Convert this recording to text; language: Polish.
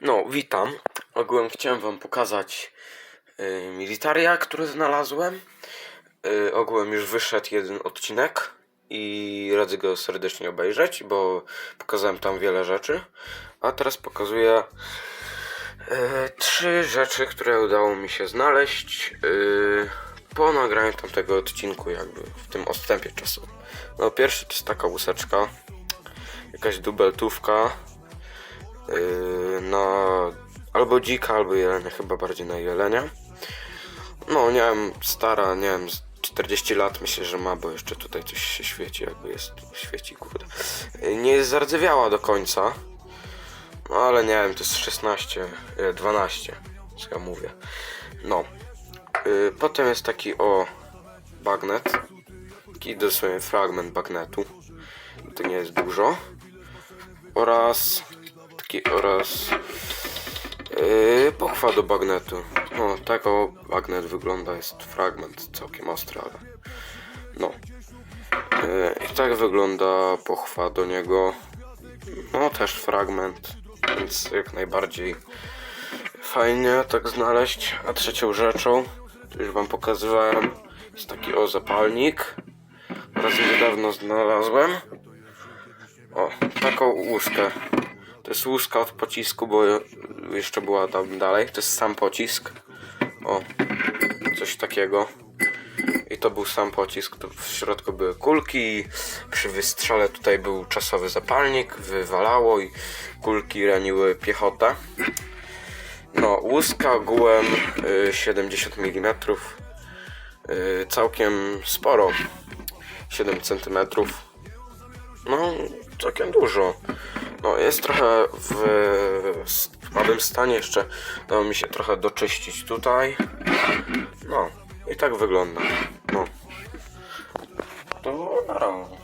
No, witam. Ogółem chciałem wam pokazać y, militaria, które znalazłem. Y, ogółem już wyszedł jeden odcinek i radzę go serdecznie obejrzeć, bo pokazałem tam wiele rzeczy. A teraz pokazuję y, trzy rzeczy, które udało mi się znaleźć y, po nagraniu tamtego odcinku, jakby w tym odstępie czasu. No, pierwszy to jest taka łuseczka, jakaś dubeltówka. Yy, na albo dzika, albo jelenia, chyba bardziej na jelenia. No, nie wiem, stara, nie wiem, z 40 lat myślę, że ma, bo jeszcze tutaj coś się świeci, jakby jest, świeci, kurde. Yy, Nie jest zardzewiała do końca, no ale nie wiem, to jest 16, yy, 12, co ja mówię. No, yy, potem jest taki o bagnet, taki dosłownie fragment bagnetu, to nie jest dużo oraz oraz yy, pochwa do bagnetu. No, tak o bagnet wygląda, jest fragment całkiem ostry, ale no. Yy, I tak wygląda pochwa do niego. No, też fragment, więc jak najbardziej fajnie tak znaleźć. A trzecią rzeczą, już wam pokazywałem, jest taki o zapalnik. Oraz niedawno znalazłem. O, taką łuskę. To jest łuska od pocisku, bo jeszcze była tam dalej. To jest sam pocisk. O, coś takiego. I to był sam pocisk. W środku były kulki. Przy wystrzale tutaj był czasowy zapalnik. Wywalało i kulki raniły piechotę. No, łuska ogółem y, 70 mm. Y, całkiem sporo. 7 cm. No, całkiem dużo. No, jest trochę w, słabym stanie jeszcze. Dało mi się trochę doczyścić tutaj. No, i tak wygląda. No. To na razie.